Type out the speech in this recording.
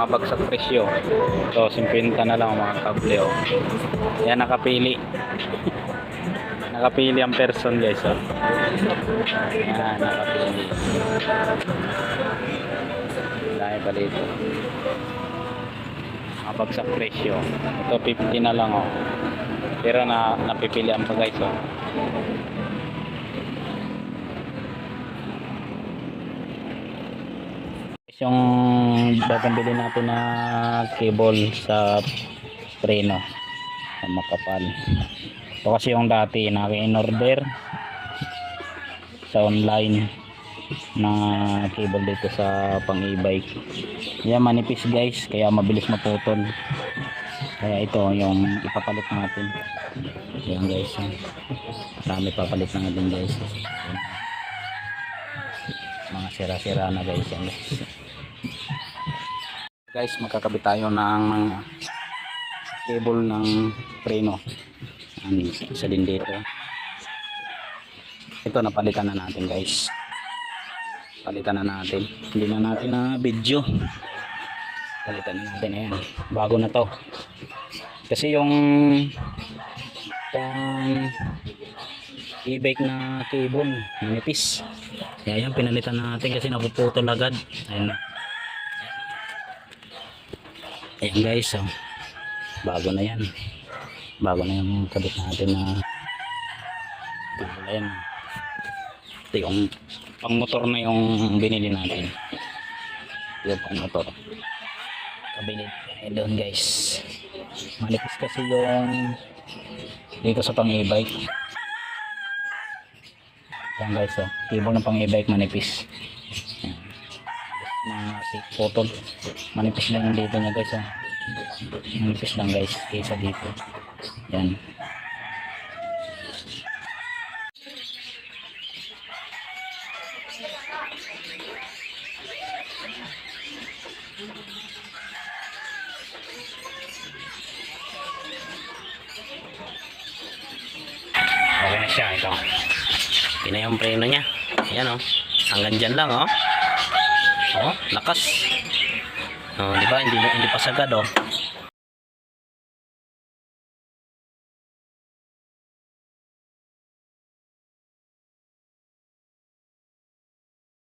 mga bagsak presyo. So, 50 na lang mga kable. Oh. Yan, nakapili. nakapili ang person guys. Oh. Yan, nakapili. Dahil pa dito. Mga bagsak presyo. Ito, 50 na lang. Oh. Pero na napipilian pa guys. Oh. yung babambili natin na cable sa preno na makapal. Ito kasi yung dati na in order sa online na cable dito sa pang e-bike yan manipis guys. Kaya mabilis maputol. Kaya ito yung ipapalit natin. Yan guys. Marami papalit natin guys. Mga sira-sira na guys. Yan guys guys magkakabit tayo ng cable ng preno. Din dito. Ito napalitan na natin guys. Palitan na natin. Hindi na natin na video. Palitan na natin ayan. Bago na to. Kasi yung pang e-bike na cable manipis. Kaya yan pinalitan natin kasi napuputol agad. Ayan na Ayan guys, oh. bago na yan. Bago na yung kabit natin na bago na yan. Ito yung pang motor na yung binili natin. Ito yung pang motor. Kabili tayo doon guys. Manipis kasi yung dito sa pang e-bike. Yan guys, oh. Cable ng pang e-bike manipis. Na si putol. Manipis lang yung dito niya guys ah. manipis lang guys kaysa dito. Yan. Okay na siya ito. Yun na yung preno niya. Yan oh. Hanggang dyan lang oh Oh, lakas. Oh, di ba? Hindi hindi pa sagad oh.